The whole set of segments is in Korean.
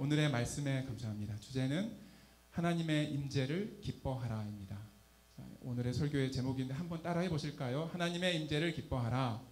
오늘의 말씀에 감사합니다. 주제는 하나님의 임재를 기뻐하라입니다. 자, 오늘의 설교의 제목인데 한번 따라해 보실까요? 하나님의 임재를 기뻐하라.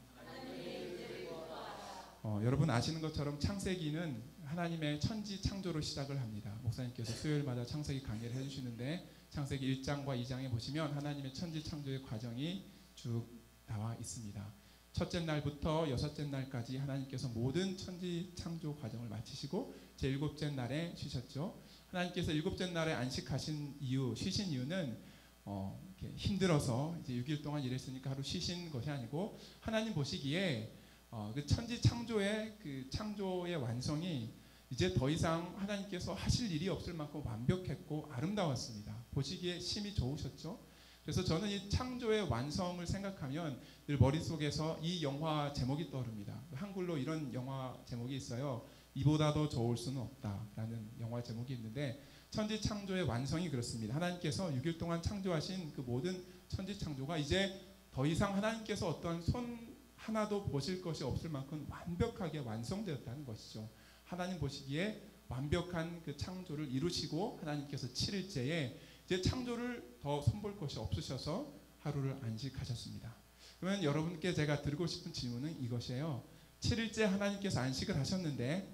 어, 여러분 아시는 것처럼 창세기는 하나님의 천지 창조로 시작을 합니다. 목사님께서 수요일마다 창세기 강의를 해주시는데 창세기 1장과 2장에 보시면 하나님의 천지 창조의 과정이 쭉 나와 있습니다. 첫째 날부터 여섯째 날까지 하나님께서 모든 천지 창조 과정을 마치시고 제 일곱째 날에 쉬셨죠. 하나님께서 일곱째 날에 안식하신 이유, 쉬신 이유는 어, 힘들어서 이제 6일 동안 일했으니까 하루 쉬신 것이 아니고 하나님 보시기에 어, 그 천지 창조의 그 창조의 완성이 이제 더 이상 하나님께서 하실 일이 없을 만큼 완벽했고 아름다웠습니다. 보시기에 심히 좋으셨죠. 그래서 저는 이 창조의 완성을 생각하면 늘 머릿속에서 이 영화 제목이 떠오릅니다. 한글로 이런 영화 제목이 있어요. 이보다 더 좋을 수는 없다라는 영화 제목이 있는데 천지 창조의 완성이 그렇습니다. 하나님께서 6일 동안 창조하신 그 모든 천지 창조가 이제 더 이상 하나님께서 어떤 손 하나도 보실 것이 없을 만큼 완벽하게 완성되었다는 것이죠. 하나님 보시기에 완벽한 그 창조를 이루시고 하나님께서 7일째에 이제 창조를 더 손볼 것이 없으셔서 하루를 안식하셨습니다. 그러면 여러분께 제가 드리고 싶은 질문은 이것이에요. 7일째 하나님께서 안식을 하셨는데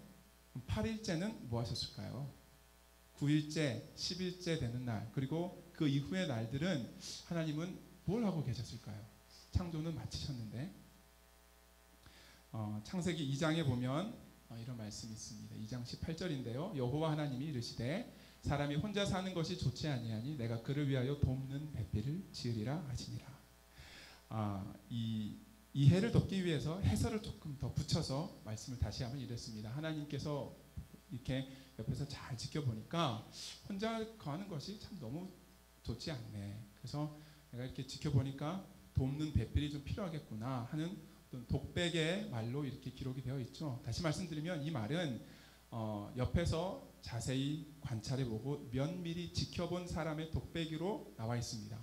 8일째는 뭐 하셨을까요? 9일째, 10일째 되는 날, 그리고 그 이후의 날들은 하나님은 뭘 하고 계셨을까요? 창조는 마치셨는데 어, 창세기 2장에 보면 어, 이런 말씀이 있습니다. 2장 18절인데요. 여호와 하나님이 이르시되 사람이 혼자 사는 것이 좋지 아니하니 내가 그를 위하여 돕는 배필을 지으리라 하시니라. 아, 이 이해를 돕기 위해서 해설을 조금 더 붙여서 말씀을 다시 한번 이랬습니다. 하나님께서 이렇게 옆에서 잘 지켜보니까 혼자 거하는 것이 참 너무 좋지 않네. 그래서 내가 이렇게 지켜보니까 돕는 배필이 좀 필요하겠구나 하는 독백의 말로 이렇게 기록이 되어 있죠. 다시 말씀드리면 이 말은 어, 옆에서 자세히 관찰해보고 면밀히 지켜본 사람의 독백으로 나와 있습니다.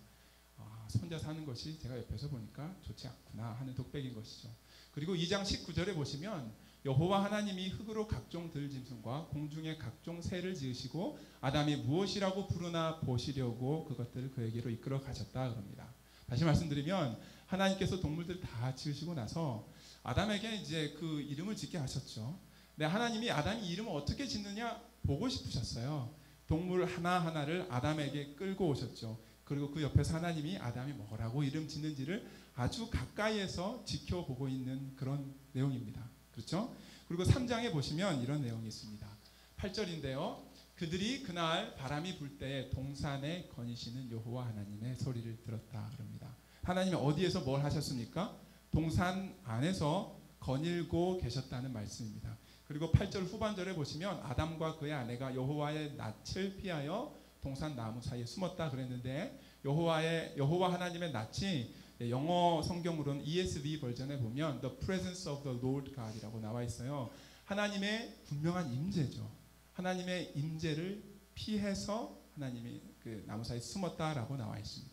아, 혼자 사는 것이 제가 옆에서 보니까 좋지 않구나 하는 독백인 것이죠. 그리고 2장 19절에 보시면 여호와 하나님이 흙으로 각종 들짐승과 공중의 각종 새를 지으시고 아담이 무엇이라고 부르나 보시려고 그것들을 그에게로 이끌어 가셨다 그럽니다. 다시 말씀드리면 하나님께서 동물들 다 지으시고 나서 아담에게 이제 그 이름을 짓게 하셨죠. 근데 하나님이 아담이 이름을 어떻게 짓느냐 보고 싶으셨어요. 동물 하나하나를 아담에게 끌고 오셨죠. 그리고 그 옆에서 하나님이 아담이 뭐라고 이름 짓는지를 아주 가까이에서 지켜보고 있는 그런 내용입니다. 그렇죠? 그리고 3장에 보시면 이런 내용이 있습니다. 8절인데요. 그들이 그날 바람이 불때 동산에 거니시는 여호와 하나님의 소리를 들었다 그럽니다. 하나님이 어디에서 뭘 하셨습니까? 동산 안에서 거닐고 계셨다는 말씀입니다. 그리고 8절 후반절에 보시면 아담과 그의 아내가 여호와의 낯을 피하여 동산 나무 사이에 숨었다 그랬는데 여호와의 여호와 하나님의 낯이 영어 성경으로는 ESV 버전에 보면 the presence of the Lord God이라고 나와 있어요. 하나님의 분명한 임재죠. 하나님의 임재를 피해서 하나님이 그 나무 사이에 숨었다라고 나와 있습니다.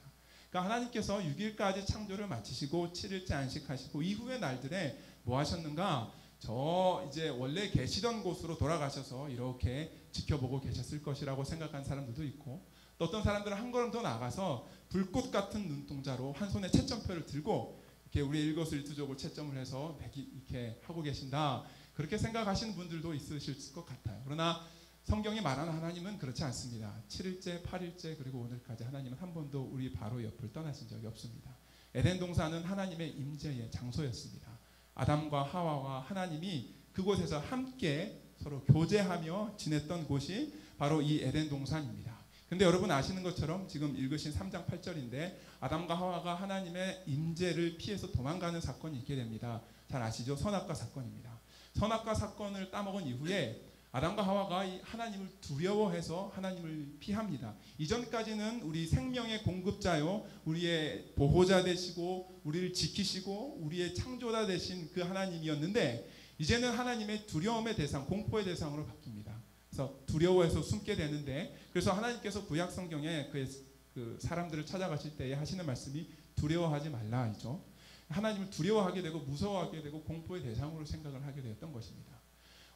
그러니까 하나님께서 6일까지 창조를 마치시고 7일째 안식하시고 이후의 날들에 뭐 하셨는가? 저 이제 원래 계시던 곳으로 돌아가셔서 이렇게 지켜보고 계셨을 것이라고 생각한 사람들도 있고 또 어떤 사람들은 한 걸음 더 나가서 불꽃 같은 눈동자로 한 손에 채점표를 들고 이렇게 우리 일거수일투족을 채점을 해서 이렇게 하고 계신다 그렇게 생각하시는 분들도 있으실 것 같아요. 그러나 성경이 말하는 하나님은 그렇지 않습니다. 7일째, 8일째 그리고 오늘까지 하나님은 한 번도 우리 바로 옆을 떠나신 적이 없습니다. 에덴 동산은 하나님의 임재의 장소였습니다. 아담과 하와와 하나님이 그곳에서 함께 서로 교제하며 지냈던 곳이 바로 이 에덴 동산입니다. 근데 여러분 아시는 것처럼 지금 읽으신 3장 8절인데 아담과 하와가 하나님의 임재를 피해서 도망가는 사건이 있게 됩니다. 잘 아시죠? 선악과 사건입니다. 선악과 사건을 따먹은 이후에 아담과 하와가 하나님을 두려워해서 하나님을 피합니다. 이전까지는 우리 생명의 공급자요, 우리의 보호자 되시고, 우리를 지키시고, 우리의 창조자 되신 그 하나님이었는데, 이제는 하나님의 두려움의 대상, 공포의 대상으로 바뀝니다. 그래서 두려워해서 숨게 되는데, 그래서 하나님께서 구약 성경에 그, 그 사람들을 찾아가실 때에 하시는 말씀이 두려워하지 말라이죠. 하나님을 두려워하게 되고 무서워하게 되고 공포의 대상으로 생각을 하게 되었던 것입니다.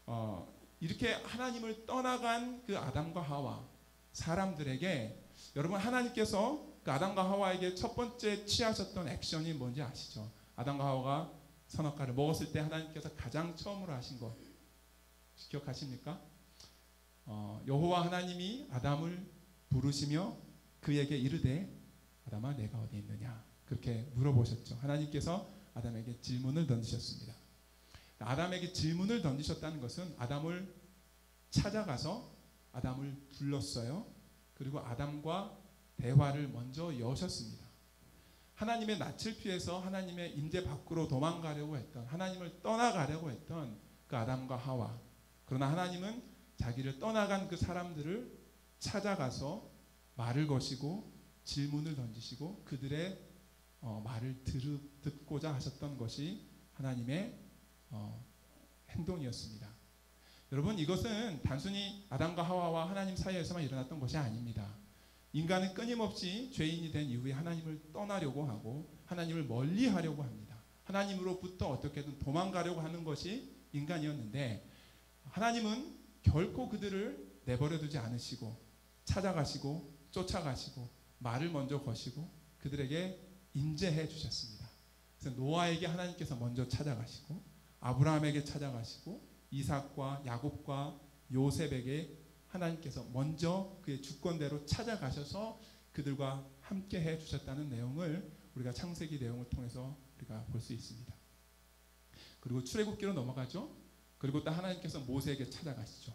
어, 이렇게 하나님을 떠나간 그 아담과 하와 사람들에게 여러분 하나님께서 그 아담과 하와에게 첫 번째 취하셨던 액션이 뭔지 아시죠? 아담과 하와가 선악과를 먹었을 때 하나님께서 가장 처음으로 하신 것 기억하십니까? 어, 여호와 하나님이 아담을 부르시며 그에게 이르되 아담아 내가 어디 있느냐 그렇게 물어보셨죠. 하나님께서 아담에게 질문을 던지셨습니다. 아담에게 질문을 던지셨다는 것은 아담을 찾아가서 아담을 불렀어요. 그리고 아담과 대화를 먼저 여셨습니다. 하나님의 낯을 피해서 하나님의 임재 밖으로 도망가려고 했던 하나님을 떠나가려고 했던 그 아담과 하와 그러나 하나님은 자기를 떠나간 그 사람들을 찾아가서 말을 거시고 질문을 던지시고 그들의 어, 말을 들, 듣고자 하셨던 것이 하나님의 어, 행동이었습니다. 여러분 이것은 단순히 아담과 하와와 하나님 사이에서만 일어났던 것이 아닙니다. 인간은 끊임없이 죄인이 된 이후에 하나님을 떠나려고 하고 하나님을 멀리 하려고 합니다. 하나님으로부터 어떻게든 도망가려고 하는 것이 인간이었는데 하나님은 결코 그들을 내버려 두지 않으시고 찾아가시고 쫓아가시고 말을 먼저 거시고 그들에게 임재해 주셨습니다. 그래서 노아에게 하나님께서 먼저 찾아가시고 아브라함에게 찾아가시고 이삭과 야곱과 요셉에게 하나님께서 먼저 그의 주권대로 찾아가셔서 그들과 함께 해 주셨다는 내용을 우리가 창세기 내용을 통해서 우리가 볼 수 있습니다. 그리고 출애굽기로 넘어가죠. 그리고 또 하나님께서 모세에게 찾아가시죠.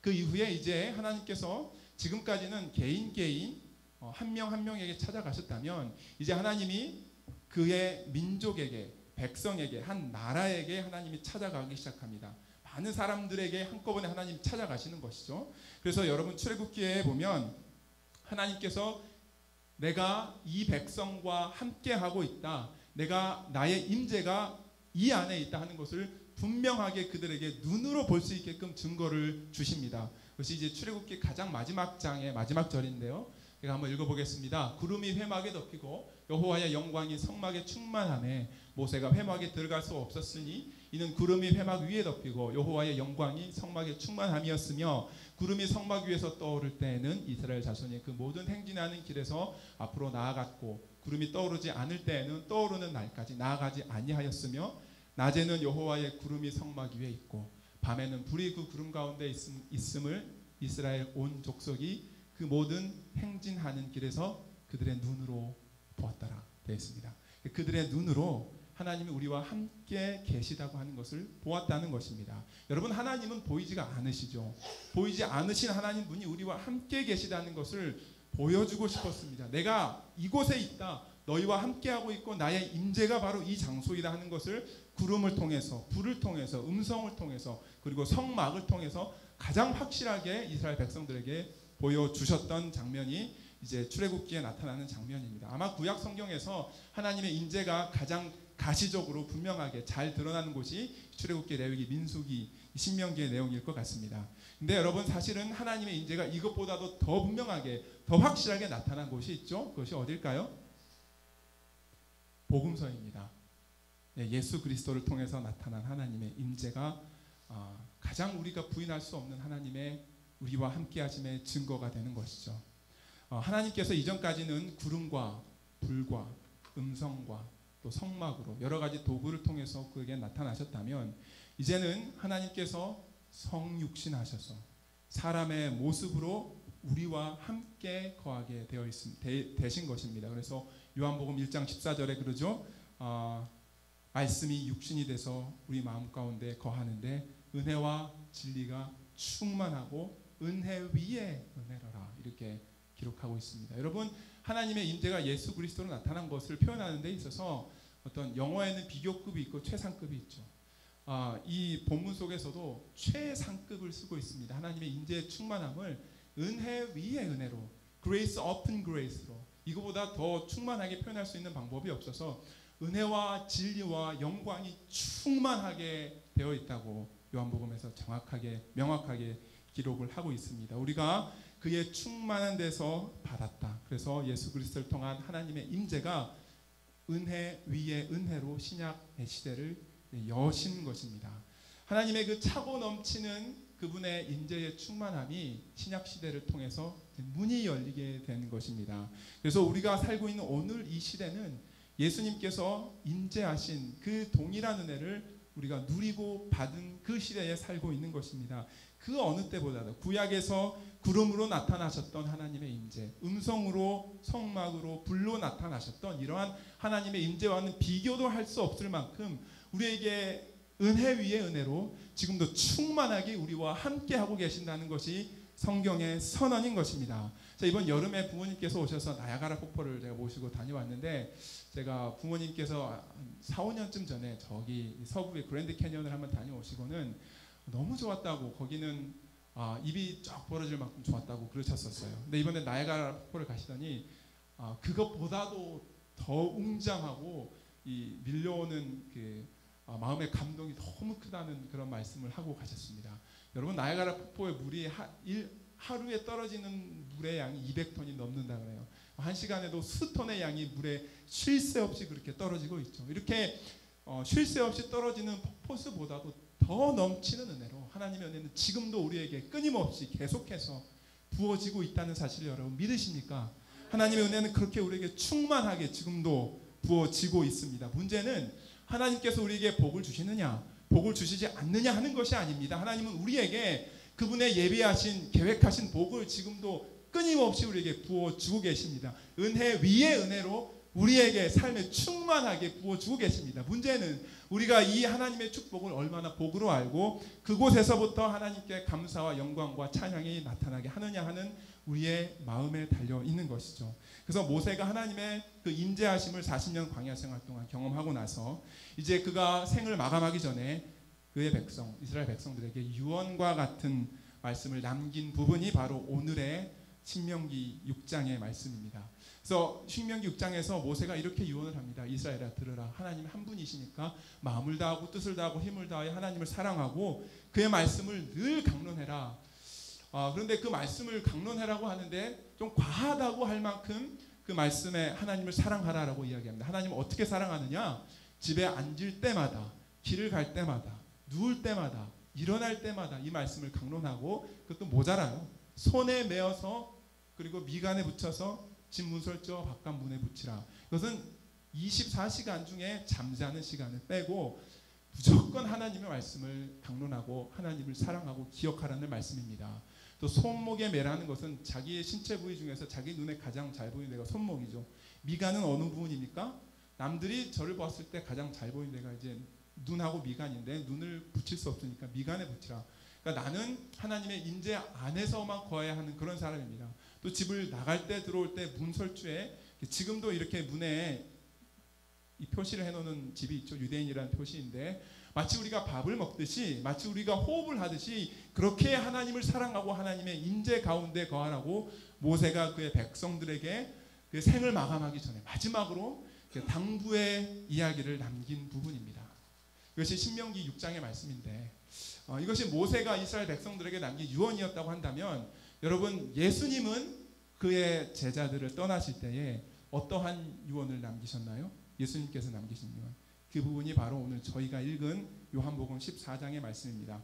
그 이후에 이제 하나님께서 지금까지는 개인 개인 어, 한명 한 명에게 찾아가셨다면 이제 하나님이 그의 민족에게 백성에게 한 나라에게 하나님이 찾아가기 시작합니다. 많은 사람들에게 한꺼번에 하나님 찾아가시는 것이죠. 그래서 여러분 출애굽기에 보면 하나님께서 내가 이 백성과 함께 하고 있다. 내가 나의 임재가 이 안에 있다 하는 것을 분명하게 그들에게 눈으로 볼 수 있게끔 증거를 주십니다. 그것이 이제 출애굽기 가장 마지막 장의 마지막 절인데요. 제가 한번 읽어보겠습니다. 구름이 회막에 덮이고 여호와의 영광이 성막에 충만함에 모세가 회막에 들어갈 수 없었으니 이는 구름이 회막 위에 덮이고 여호와의 영광이 성막에 충만함이었으며 구름이 성막 위에서 떠오를 때에는 이스라엘 자손이 그 모든 행진하는 길에서 앞으로 나아갔고 구름이 떠오르지 않을 때에는 떠오르는 날까지 나아가지 아니하였으며 낮에는 여호와의 구름이 성막 위에 있고 밤에는 불이 그 구름 가운데 있음, 을 이스라엘 온 족속이 그 모든 행진하는 길에서 그들의 눈으로 보았더라 되어 있습니다. 그들의 눈으로 하나님이 우리와 함께 계시다고 하는 것을 보았다는 것입니다. 여러분 하나님은 보이지가 않으시죠. 보이지 않으신 하나님 분이 우리와 함께 계시다는 것을 보여주고 싶었습니다. 내가 이곳에 있다. 너희와 함께하고 있고 나의 임재가 바로 이 장소이다 하는 것을 구름을 통해서 불을 통해서 음성을 통해서 그리고 성막을 통해서 가장 확실하게 이스라엘 백성들에게 보여주셨던 장면이 이제 출애굽기에 나타나는 장면입니다. 아마 구약 성경에서 하나님의 인재가 가장 가시적으로 분명하게 잘 드러나는 곳이 출애굽기, 레위기, 민수기, 신명기의 내용일 것 같습니다. 근데 여러분 사실은 하나님의 인재가 이것보다도 더 분명하게, 더 확실하게 나타난 곳이 있죠. 그것이 어딜까요? 복음서입니다. 네, 예수 그리스도를 통해서 나타난 하나님의 임재가 아, 가장 우리가 부인할 수 없는 하나님의 우리와 함께 하심의 증거가 되는 것이죠. 어, 하나님께서 이전까지는 구름과 불과 음성과 또 성막으로 여러 가지 도구를 통해서 그에게 나타나셨다면 이제는 하나님께서 성육신하셔서 사람의 모습으로 우리와 함께 거하게 되어 있음 되, 되신 것입니다. 그래서 요한복음 1장 14절에 그러죠. 어, 말씀이 육신이 돼서 우리 마음 가운데 거하는데 은혜와 진리가 충만하고 은혜 위에 은혜로라 이렇게 기록하고 있습니다. 여러분 하나님의 임재가 예수 그리스도로 나타난 것을 표현하는 데 있어서 어떤 영어에는 비교급이 있고 최상급이 있죠. 아, 이 본문 속에서도 최상급을 쓰고 있습니다. 하나님의 임재의 충만함을 은혜 위에 은혜로 grace upon grace로 이거보다 더 충만하게 표현할 수 있는 방법이 없어서 은혜와 진리와 영광이 충만하게 되어 있다고 요한복음에서 정확하게 명확하게 기록을 하고 있습니다. 우리가 그의 충만한 데서 받았다. 그래서 예수 그리스도를 통한 하나님의 임재가 은혜 위에 은혜로 신약의 시대를 여신 것입니다. 하나님의 그 차고 넘치는 그분의 인재의 충만함이 신약 시대를 통해서 문이 열리게 된 것입니다. 그래서 우리가 살고 있는 오늘 이 시대는 예수님께서 인재하신 그 동일한 은혜를 우리가 누리고 받은 그 시대에 살고 있는 것입니다. 그 어느 때보다도 구약에서 구름으로 나타나셨던 하나님의 임재, 음성으로 성막으로 불로 나타나셨던 이러한 하나님의 임재와는 비교도 할 수 없을 만큼 우리에게 은혜 위에 은혜로 지금도 충만하게 우리와 함께 하고 계신다는 것이 성경의 선언인 것입니다. 자, 이번 여름에 부모님께서 오셔서 나야가라 폭포를 제가 모시고 다녀왔는데 제가 부모님께서 4, 5년쯤 전에 저기 서부의 그랜드 캐년을 한번 다녀오시고는 너무 좋았다고 거기는 아, 입이 쫙 벌어질 만큼 좋았다고 그러셨었어요. 근데 이번에 나야가라 폭포를 가시더니 아, 그것보다도 더 웅장하고 이 밀려오는 그 아, 마음의 감동이 너무 크다는 그런 말씀을 하고 가셨습니다. 여러분 나야가라 폭포의 물이 하, 일, 하루에 떨어지는 물의 양이 200톤이 넘는다 그래요. 한 시간에도 수톤의 양이 물에 쉴 새 없이 그렇게 떨어지고 있죠. 이렇게 어, 쉴 새 없이 떨어지는 폭포수보다도 더 넘치는 은혜로 하나님의 은혜는 지금도 우리에게 끊임없이 계속해서 부어지고 있다는 사실을 여러분 믿으십니까? 하나님의 은혜는 그렇게 우리에게 충만하게 지금도 부어지고 있습니다. 문제는 하나님께서 우리에게 복을 주시느냐, 복을 주시지 않느냐 하는 것이 아닙니다. 하나님은 우리에게 그분의 예비하신 계획하신 복을 지금도 끊임없이 우리에게 부어 주고 계십니다. 은혜 위에 은혜로 우리에게 삶에 충만하게 부어주고 계십니다. 문제는 우리가 이 하나님의 축복을 얼마나 복으로 알고 그곳에서부터 하나님께 감사와 영광과 찬양이 나타나게 하느냐 하는 우리의 마음에 달려 있는 것이죠. 그래서 모세가 하나님의 그 임재하심을 40년 광야 생활 동안 경험하고 나서 이제 그가 생을 마감하기 전에 그의 백성 이스라엘 백성들에게 유언과 같은 말씀을 남긴 부분이 바로 오늘의 신명기 6장의 말씀입니다. 그래서 신명기 6장에서 모세가 이렇게 유언을 합니다. 이스라엘아 들으라. 하나님 한 분이시니까 마음을 다하고 뜻을 다하고 힘을 다하여 하나님을 사랑하고 그의 말씀을 늘 강론해라. 아, 그런데 그 말씀을 강론해라고 하는데 좀 과하다고 할 만큼 그 말씀에 하나님을 사랑하라라고 이야기합니다. 하나님을 어떻게 사랑하느냐? 집에 앉을 때마다, 길을 갈 때마다, 누울 때마다, 일어날 때마다 이 말씀을 강론하고 그것도 모자라요. 손에 메어서 그리고 미간에 붙여서 집 문설저 바깥 문에 붙이라. 이것은 24시간 중에 잠자는 시간을 빼고 무조건 하나님의 말씀을 강론하고 하나님을 사랑하고 기억하라는 말씀입니다. 또 손목에 매라는 것은 자기의 신체 부위 중에서 자기 눈에 가장 잘 보이는 데가 손목이죠. 미간은 어느 부분입니까? 남들이 저를 봤을 때 가장 잘 보이는 데가 이제 눈하고 미간인데 눈을 붙일 수 없으니까 미간에 붙이라. 그러니까 나는 하나님의 인재 안에서만 거해야 하는 그런 사람입니다. 또 집을 나갈 때 들어올 때 문 설주에 지금도 이렇게 문에 이 표시를 해놓는 집이 있죠. 유대인이라는 표시인데 마치 우리가 밥을 먹듯이 마치 우리가 호흡을 하듯이 그렇게 하나님을 사랑하고 하나님의 인재 가운데 거하라고 모세가 그의 백성들에게 그 생을 마감하기 전에 마지막으로 그 당부의 이야기를 남긴 부분입니다. 이것이 신명기 6장의 말씀인데 어, 이것이 모세가 이스라엘 백성들에게 남긴 유언이었다고 한다면 여러분 예수님은 그의 제자들을 떠나실 때에 어떠한 유언을 남기셨나요? 예수님께서 남기신 유언. 그 부분이 바로 오늘 저희가 읽은 요한복음 14장의 말씀입니다.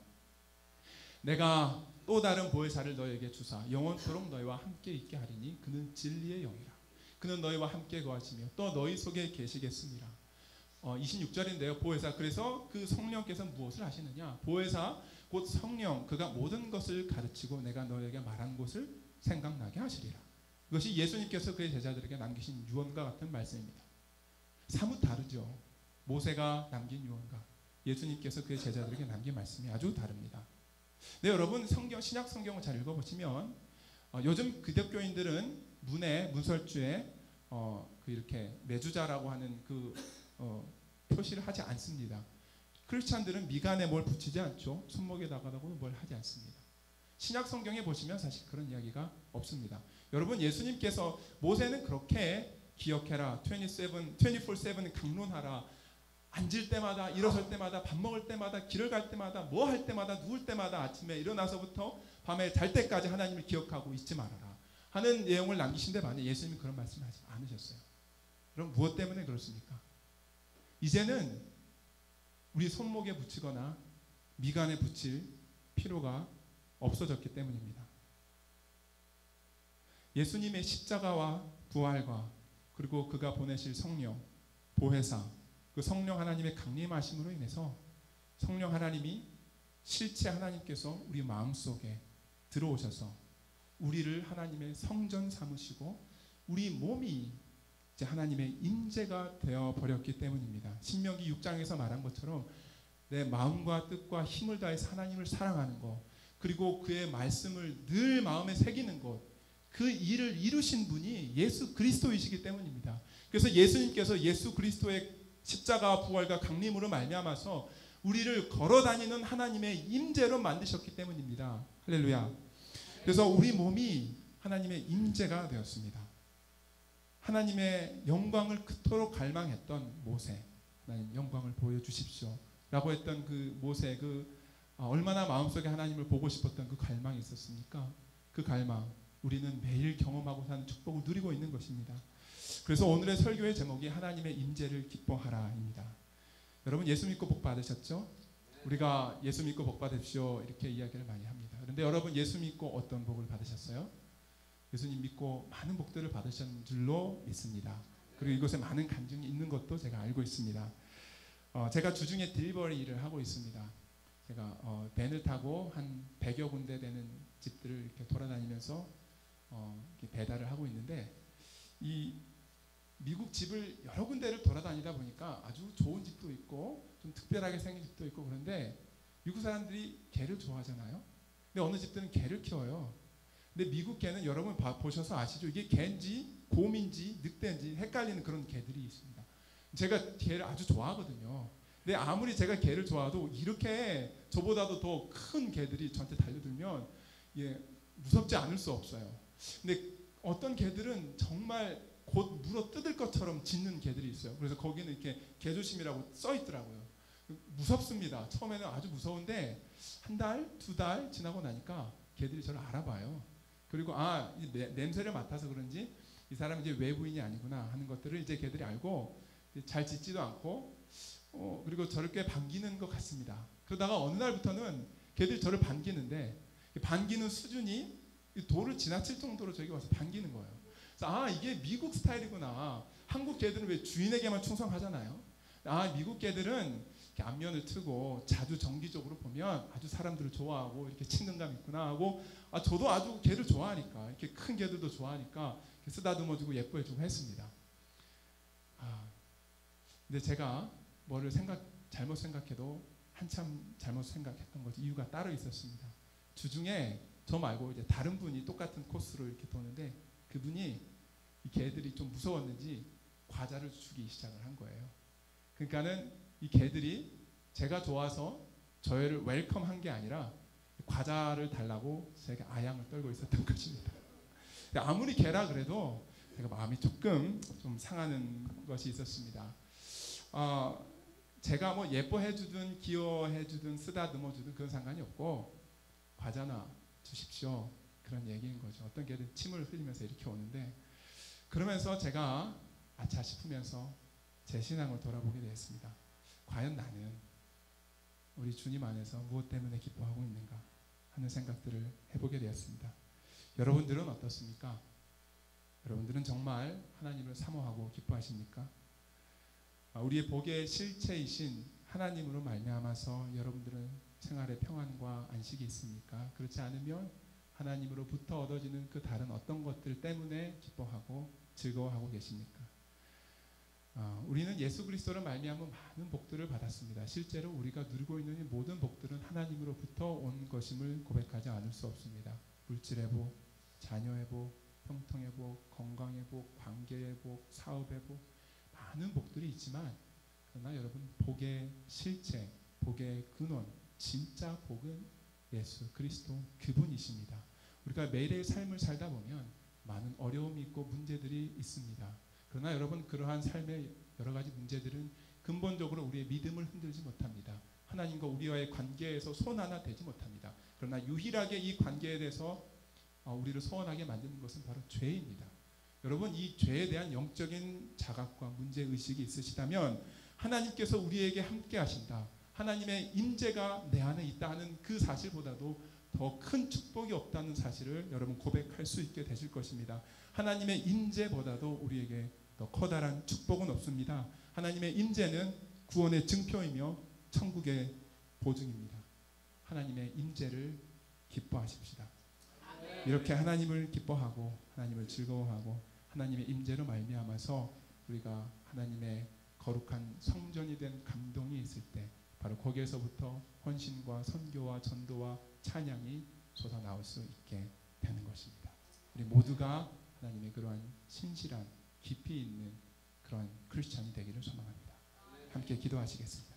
내가 또 다른 보혜사를 너에게 주사 영원토록 너희와 함께 있게 하리니 그는 진리의 영이라. 그는 너희와 함께 거하시며 또 너희 속에 계시겠습니다. 어, 26절인데요. 보혜사. 그래서 그 성령께서 무엇을 하시느냐? 보혜사 곧 성령 그가 모든 것을 가르치고 내가 너에게 말한 것을 생각나게 하시리라. 이것이 예수님께서 그의 제자들에게 남기신 유언과 같은 말씀입니다. 사뭇 다르죠. 모세가 남긴 유언과 예수님께서 그의 제자들에게 남긴 말씀이 아주 다릅니다. 네, 여러분 성경 신약 성경을 잘 읽어보시면 어, 요즘 기독교인들은 문에 문설주에 어, 그 이렇게 매주자라고 하는 그 어, 표시를 하지 않습니다. 크리스찬들은 미간에 뭘 붙이지 않죠. 손목에다가도 뭘 하지 않습니다. 신약 성경에 보시면 사실 그런 이야기가 없습니다. 여러분 예수님께서 모세는 그렇게 기억해라. 27, 24/7 강론하라. 앉을 때마다 일어설 때마다 밥 먹을 때마다 길을 갈 때마다 뭐 할 때마다 누울 때마다 아침에 일어나서부터 밤에 잘 때까지 하나님을 기억하고 있지 말아라 하는 내용을 남기신데 만약 예수님이 그런 말씀을 하지 않으셨어요. 그럼 무엇 때문에 그렇습니까? 이제는 우리 손목에 붙이거나 미간에 붙일 필요가 없어졌기 때문입니다. 예수님의 십자가와 부활과 그리고 그가 보내실 성령, 보혜사, 그 성령 하나님의 강림하심으로 인해서 성령 하나님이 실체 하나님께서 우리 마음속에 들어오셔서 우리를 하나님의 성전 삼으시고 우리 몸이 이제 하나님의 임재가 되어 버렸기 때문입니다. 신명기 6장에서 말한 것처럼 내 마음과 뜻과 힘을 다해서 하나님을 사랑하는 것 그리고 그의 말씀을 늘 마음에 새기는 것 그 일을 이루신 분이 예수 그리스도이시기 때문입니다. 그래서 예수님께서 예수 그리스도의 십자가 부활과 강림으로 말미암아서 우리를 걸어 다니는 하나님의 임재로 만드셨기 때문입니다. 할렐루야. 그래서 우리 몸이 하나님의 임재가 되었습니다. 하나님의 영광을 그토록 갈망했던 모세, 하나님 영광을 보여주십시오. 라고 했던 그 모세, 그 아, 얼마나 마음속에 하나님을 보고 싶었던 그 갈망이 있었습니까? 그 갈망, 우리는 매일 경험하고 사는 축복을 누리고 있는 것입니다. 그래서 오늘의 설교의 제목이 하나님의 임재를 기뻐하라입니다. 여러분 예수 믿고 복 받으셨죠? 우리가 예수 믿고 복 받으십시오 이렇게 이야기를 많이 합니다. 그런데 여러분 예수 믿고 어떤 복을 받으셨어요? 예수님 믿고 많은 복들을 받으신 줄로 믿습니다. 그리고 이곳에 많은 간증이 있는 것도 제가 알고 있습니다. 어, 제가 주중에 딜리버리 일을 하고 있습니다. 제가 어, 밴을 타고 한 100여 군데 되는 집들을 이렇게 돌아다니면서 어, 배달을 하고 있는데 이 미국 집을 여러 군데를 돌아다니다 보니까 아주 좋은 집도 있고 좀 특별하게 생긴 집도 있고 그런데 미국 사람들이 개를 좋아하잖아요. 근데 어느 집들은 개를 키워요. 근데 미국 개는 여러분 봐, 보셔서 아시죠? 이게 개인지 곰인지 늑대인지 헷갈리는 그런 개들이 있습니다. 제가 개를 아주 좋아하거든요. 근데 아무리 제가 개를 좋아해도 이렇게 저보다도 더 큰 개들이 저한테 달려들면 예, 무섭지 않을 수 없어요. 근데 어떤 개들은 정말 곧 물어 뜯을 것처럼 짖는 개들이 있어요. 그래서 거기는 이렇게 개조심이라고 써 있더라고요. 무섭습니다. 처음에는 아주 무서운데 한 달, 두 달 지나고 나니까 개들이 저를 알아봐요. 그리고 아, 냄새를 맡아서 그런지 이 사람이 이제 외부인이 아니구나 하는 것들을 이제 개들이 알고 잘 짖지도 않고 어, 그리고 저를 꽤 반기는 것 같습니다. 그러다가 어느 날부터는 개들이 저를 반기는데 반기는 수준이 돌을 지나칠 정도로 저기 와서 반기는 거예요. 그래서 아 이게 미국 스타일이구나. 한국 개들은 왜 주인에게만 충성하잖아요. 아 미국 개들은 안면을 트고 자주 정기적으로 보면 아주 사람들을 좋아하고 이렇게 친근감 있구나 하고 아 저도 아주 개를 좋아하니까 이렇게 큰 개들도 좋아하니까 쓰다듬어주고 예뻐해주고 했습니다. 아 근데 제가 뭐를 생각 잘못 생각해도 한참 잘못 생각했던 것이 이유가 따로 있었습니다. 주중에 저 말고 이제 다른 분이 똑같은 코스로 이렇게 도는데 그분이 이 개들이 좀 무서웠는지 과자를 주기 시작을 한 거예요. 그러니까는 이 개들이 제가 좋아서 저희를 웰컴한 게 아니라 과자를 달라고 제가 아양을 떨고 있었던 것입니다. 아무리 개라 그래도 제가 마음이 조금 좀 상하는 것이 있었습니다. 어, 제가 뭐 예뻐해 주든 귀여워해 주든 쓰다듬어 주든 그건 상관이 없고 과자나 주십시오. 그런 얘기인 거죠. 어떤 개는 침을 흘리면서 이렇게 오는데 그러면서 제가 아차 싶으면서 제 신앙을 돌아보게 되었습니다. 과연 나는 우리 주님 안에서 무엇 때문에 기뻐하고 있는가 하는 생각들을 해보게 되었습니다. 여러분들은 어떻습니까? 여러분들은 정말 하나님을 사모하고 기뻐하십니까? 아, 우리의 복의 실체이신 하나님으로 말미암아서 여러분들은 생활에 평안과 안식이 있습니까? 그렇지 않으면 하나님으로부터 얻어지는 그 다른 어떤 것들 때문에 기뻐하고 즐거워하고 계십니까? 어, 우리는 예수 그리스도를 말미암아 많은 복들을 받았습니다. 실제로 우리가 누리고 있는 모든 복들은 하나님으로부터 온 것임을 고백하지 않을 수 없습니다. 물질의 복, 자녀의 복, 형통의 복, 건강의 복, 관계의 복, 사업의 복 많은 복들이 있지만 그러나 여러분 복의 실체, 복의 근원, 진짜 복은 예수 그리스도 그분이십니다. 우리가 매일의 삶을 살다 보면 많은 어려움이 있고 문제들이 있습니다. 그러나 여러분 그러한 삶의 여러 가지 문제들은 근본적으로 우리의 믿음을 흔들지 못합니다. 하나님과 우리와의 관계에서 손 하나 되지 못합니다. 그러나 유일하게 이 관계에 대해서 어, 우리를 소원하게 만드는 것은 바로 죄입니다. 여러분 이 죄에 대한 영적인 자각과 문제 의식이 있으시다면 하나님께서 우리에게 함께 하신다. 하나님의 임재가 내 안에 있다 하는 그 사실보다도 더 큰 축복이 없다는 사실을 여러분 고백할 수 있게 되실 것입니다. 하나님의 임재보다도 우리에게 더 커다란 축복은 없습니다. 하나님의 임재는 구원의 증표이며 천국의 보증입니다. 하나님의 임재를 기뻐하십시다. 이렇게 하나님을 기뻐하고 하나님을 즐거워하고 하나님의 임재로 말미암아서 우리가 하나님의 거룩한 성전이 된 감동이 있을 때 바로 거기에서부터 헌신과 선교와 전도와 찬양이 쏟아 나올 수 있게 되는 것입니다. 우리 모두가 하나님의 그러한 신실한 깊이 있는 그러한 크리스찬이 되기를 소망합니다. 함께 기도하시겠습니다.